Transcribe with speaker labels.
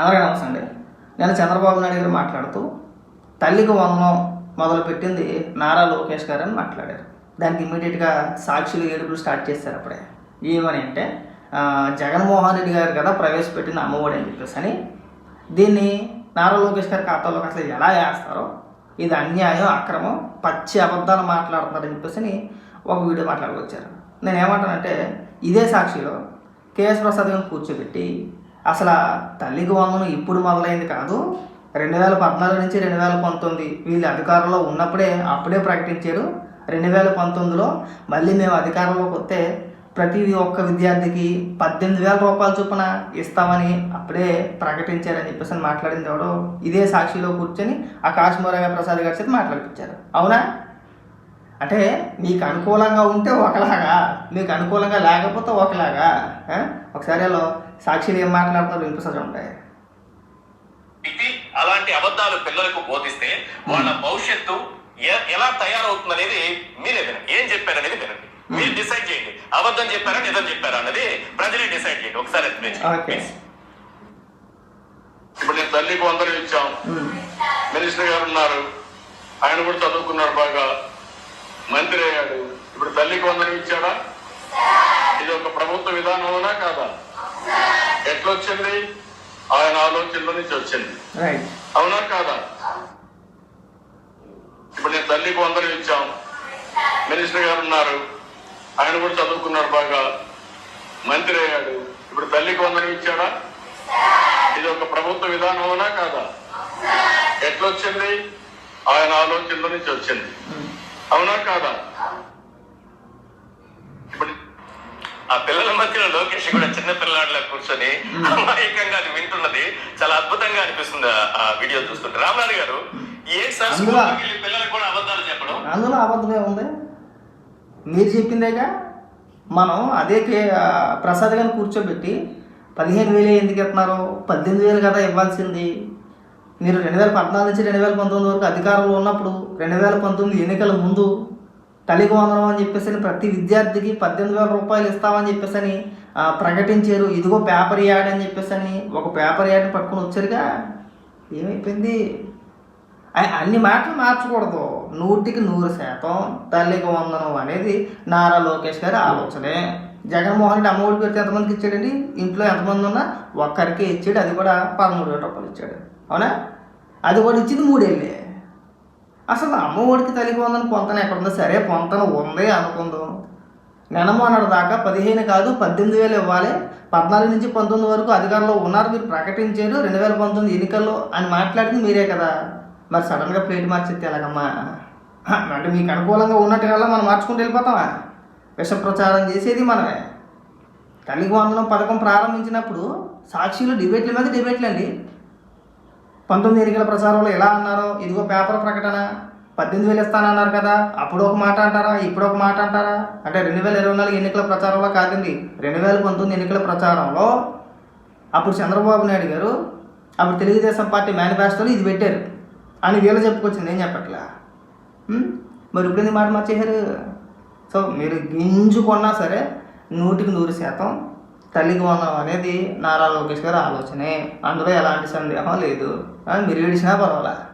Speaker 1: అందరికీ నమస్తే అండి. నేను చంద్రబాబు నాయుడు గారు మాట్లాడుతూ తల్లికి వందనం మొదలుపెట్టింది నారా లోకేష్ గారు అని మాట్లాడారు. దానికి ఇమీడియట్గా సాక్షులు ఏడుపులు స్టార్ట్ చేశారు అప్పుడే. ఏమని అంటే జగన్మోహన్ రెడ్డి గారు కదా ప్రవేశపెట్టిన అమ్మఒడి అని చెప్పేసి అని. దీన్ని నారా లోకేష్ గారి ఖాతాలోకి అసలు ఎలా వేస్తారో ఇది అన్యాయం అక్రమం పచ్చి అబద్ధాలు మాట్లాడుతున్నారని చెప్పేసి అని ఒక వీడియో మాట్లాడుకొచ్చారు. నేను ఏమంటానంటే ఇదే సాక్షిలో కేఎస్ ప్రసాద్ గారిని కూర్చోబెట్టి అసలు తల్లికి వంగను ఇప్పుడు మొదలైంది కాదు. రెండు వేల పద్నాలుగు నుంచి రెండు వేల పంతొమ్మిది వీళ్ళు అధికారంలో ఉన్నప్పుడే అప్పుడే ప్రకటించారు. రెండు వేల పంతొమ్మిదిలో మళ్ళీ మేము అధికారంలోకి వస్తే ప్రతి ఒక్క విద్యార్థికి పద్దెనిమిది వేల రూపాయల చొప్పున ఇస్తామని అప్పుడే ప్రకటించారని చెప్పేసి మాట్లాడింది ఎవడో ఇదే సాక్షిలో కూర్చొని ఆ కాశ్మీరగా ప్రసాద్ గారి చేతి మాట్లాడిపించారు. అవునా? అంటే మీకు అనుకూలంగా ఉంటే ఒకలాగా మీకు అనుకూలంగా లేకపోతే ఒకలాగా ఆ? ఒకసారి అలా సాక్షిలు ఏం మాట్లాడుతున్నారు? వినిపిస్తుంది ఉంటాయి.
Speaker 2: అలాంటి అబద్ధాలు పిల్లలకు బోధిస్తే వాళ్ళ భవిష్యత్తు ఎలా తయారవుతుంది అనేది మీరే వినండి. ఏం చెప్పారనేది వినండి. మీరు డిసైడ్ చేయండి. అబద్ధం చెప్పారా నిజం చెప్పారా అన్నది ప్రజలే డిసైడ్ చేయండి. ఒకసారి ఇప్పుడు నేను తల్లికి వందలు ఇచ్చాం. మినిస్టర్ గారు ఉన్నారు. ఆయన కూడా చదువుకున్నాడు బాగా. మంత్రి అయ్యాడు. ఇప్పుడు తల్లికి వందనం ఇచ్చాడా? ఇది ఒక ప్రభుత్వ విధానమేనా కాదా? ఎట్లొచ్చింది? ఆయన ఆలోచనల నుంచి వచ్చింది. అవునా కాదా? ఇప్పుడు నేను తల్లికి వందనం ఇచ్చాం. మినిస్టర్ గారు ఉన్నారు. ఆయన కూడా చదువుకున్నాడు బాగా. మంత్రి అయ్యాడు. ఇప్పుడు తల్లికి వందనం ఇచ్చాడా? ఇది ఒక ప్రభుత్వ విధానమేనా కాదా? ఎట్లొచ్చింది? ఆయన ఆలోచనల నుంచి వచ్చింది. అవునా కాదా? ఇప్పుడు ఆ పిల్లల మధ్యలో లోకేష్ కూడా చిన్న పిల్లాడిలా కూర్చొని అమాయకంగా అది వింటున్నది చాలా అద్భుతంగా అనిపిస్తుంది ఆ- వీడియో చూస్తుంటే. రామనాథ్ గారు ఏ వెళ్ళి పిల్లలకు కూడా అబద్ధాలు చెప్పడం?
Speaker 1: అందులో అబద్ధమే ఉంది మీరు చెప్పిందేగా? మనం అదే ప్రసాద్ గారిని కూర్చోబెట్టి పదిహేను వేలు ఎందుకు ఇస్తున్నారు? పద్దెనిమిది వేలు కదా ఇవ్వాల్సింది. మీరు రెండు వేల పద్నాలుగు నుంచి రెండు వేల పంతొమ్మిది వరకు అధికారంలో ఉన్నప్పుడు రెండు వేల పంతొమ్మిది ఎన్నికల ముందు తల్లికి వందనం అని చెప్పేసి అని ప్రతి విద్యార్థికి పద్దెనిమిది వేల రూపాయలు ఇస్తామని చెప్పేసి అని ప్రకటించారు. ఇదిగో పేపర్ యాడ్ అని చెప్పేసి అని ఒక పేపర్ యాడ్ పట్టుకుని వచ్చారుగా. ఏమైపోయింది? అన్ని మాటలు మార్చకూడదు. నూటికి నూరు శాతం తల్లికి వందనం అనేది నారా లోకేష్ గారి ఆలోచనే. జగన్మోహన్ రెడ్డి అమ్మఒడి పెడితే ఎంతమందికి ఇచ్చాడండి? ఇంట్లో ఎంతమంది ఉన్నా ఒక్కరికే ఇచ్చాడు. అది కూడా పదమూడు వేల రూపాయలు ఇచ్చాడు. అవునా? అది కూడా ఇచ్చింది మూడేళ్ళే. అసలు అమ్మఒడికి తల్లి పొందని పొంతన ఎక్కడుందో? సరే పొంతన ఉంది అనుకుందాం. నెనమోనడు దాకా పదిహేను కాదు పద్దెనిమిది వేలు ఇవ్వాలి. పద్నాలుగు నుంచి పంతొమ్మిది వరకు అధికారంలో ఉన్నారు. మీరు ప్రకటించారు. రెండు వేల పంతొమ్మిది ఎన్నికల్లో అని మాట్లాడింది మీరే కదా. మరి సడన్గా ప్లేట్ మార్చేస్తే ఎలాగమ్మా? అంటే మీకు అనుకూలంగా ఉన్నట్టుగా మనం మార్చుకుంటూ వెళ్ళిపోతామా? విషప్రచారం చేసేది మనమే. తల్లికి ఆందోళన పథకం ప్రారంభించినప్పుడు సాక్షులు డిబేట్ల మీద డిబేట్లు అండి పంతొమ్మిది ఎన్నికల ప్రచారంలో ఎలా అన్నారో ఇదిగో పేపర్ ప్రకటన పద్దెనిమిది వేలు ఇస్తానన్నారు కదా అప్పుడు ఒక మాట అంటారా ఇప్పుడు ఒక మాట అంటారా? అంటే రెండు వేల ఇరవై నాలుగు ఎన్నికల ప్రచారంలో కాదండి రెండు వేల పంతొమ్మిది ఎన్నికల ప్రచారంలో అప్పుడు చంద్రబాబు నాయుడు గారు అప్పుడు తెలుగుదేశం పార్టీ మేనిఫెస్టోలో ఇది పెట్టారు. అని వీళ్ళు చెప్పుకొచ్చింది ఏం చెప్పట్లా? మరి ఇప్పుడు మాట మార్చేశారు? సో మీరు గింజుకున్నా సరే నూటికి నూరు శాతం తల్లికి వందనం అనేది నారా లోకేష్ గారి ఆలోచనే. అందులో ఎలాంటి సందేహం లేదు. ఆ, మీరు ఏడిచినా పర్వాలేదు